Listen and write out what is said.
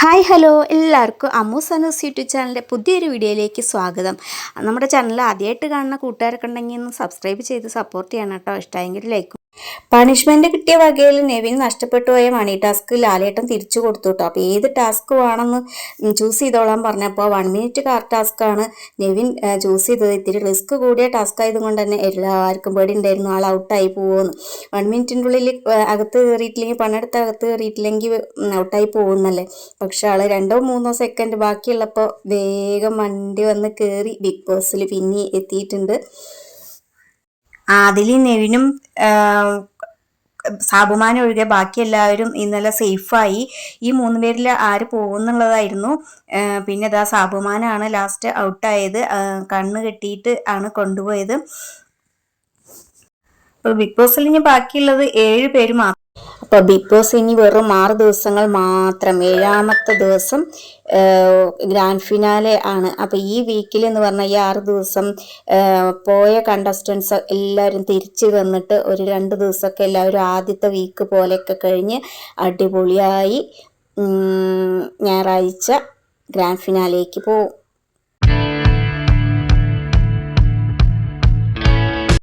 Hi hello. എല്ലാവർക്കും Ammu Sanoos YouTube ചാനലിന്റെ പുതിയൊരു വീഡിയോയിലേക്ക് സ്വാഗതം. നമ്മുടെ ചാനൽ ആദ്യമായിട്ട് കാണുന്ന കൂട്ടുകാരൊക്കെ ഉണ്ടെങ്കിൽ ഒന്ന് സബ്സ്ക്രൈബ് ചെയ്ത് സപ്പോർട്ട് ചെയ്യണം കേട്ടോ. ഇഷ്ടമായെങ്കിൽ ലൈക്ക് പണിഷ്മെന്റ് കിട്ടിയ വകയിൽ നെവിൻ നഷ്ടപ്പെട്ടു പോയ മണി ടാസ്ക് ലാലേട്ടൻ തിരിച്ചു കൊടുത്തു കേട്ടോ അപ്പോൾ ഏത് ടാസ്ക് വേണമെന്ന് ചൂസ് ചെയ്തോളാൻ പറഞ്ഞപ്പോൾ വൺ മിനിറ്റ് കാർ ടാസ്ക് ആണ് നെവിൻ ചൂസ് ചെയ്തത്. ഇത്തിരി റിസ്ക് കൂടിയ ടാസ്ക് ആയതുകൊണ്ട് തന്നെ എല്ലാവർക്കും പേടി ഉണ്ടായിരുന്നു. ആൾ ഔട്ടായി പോകുമെന്ന് വൺ മിനിറ്റിന്റെ ഉള്ളിൽ അകത്ത് കയറിയിട്ടില്ലെങ്കിൽ പണിയെടുത്ത് അകത്ത് കയറിയിട്ടില്ലെങ്കിൽ ഔട്ടായി പോകുന്നല്ലേ. പക്ഷെ ആൾ രണ്ടോ മൂന്നോ സെക്കൻഡ് ബാക്കിയുള്ളപ്പോൾ വേഗം വണ്ടി വന്ന് കയറി ബിഗ് ബോസിൽ പിന്നെ എത്തിയിട്ടുണ്ട്. ആദിലും നെവിനും സാബുമാൻ ഒഴികെ ബാക്കി എല്ലാവരും ഇന്നലെ സേഫായി. ഈ മൂന്ന് പേരിൽ ആര് പോകുന്നുള്ളതായിരുന്നു. പിന്നെ ഇതാ സാബുമാനാണ് ലാസ്റ്റ് ഔട്ടായത്. കണ്ണ് കെട്ടിയിട്ട് ആണ് കൊണ്ടുപോയത്. അപ്പോൾ ബിഗ് ബോസിൽ ഇനി ബാക്കിയുള്ളത് ഏഴ് പേര് മാത്രം അപ്പോൾ ബിഗ് ബോസ് ഇനി വെറും ആറ് ദിവസങ്ങൾ മാത്രം ഏഴാമത്തെ ദിവസം ഗ്രാൻഡ് ഫിനാലെ ആണ്. അപ്പോൾ ഈ വീക്കിൽ എന്ന് പറഞ്ഞാൽ ഈ ആറ് ദിവസം പോയ കണ്ടസ്റ്റൻസ് എല്ലാവരും തിരിച്ചു വന്നിട്ട് ഒരു രണ്ട് ദിവസമൊക്കെ എല്ലാവരും ആദ്യത്തെ വീക്ക് പോലെയൊക്കെ കഴിഞ്ഞ് അടിപൊളിയായി ഞായറാഴ്ച ഗ്രാൻഡ് ഫിനാലേക്ക് പോകും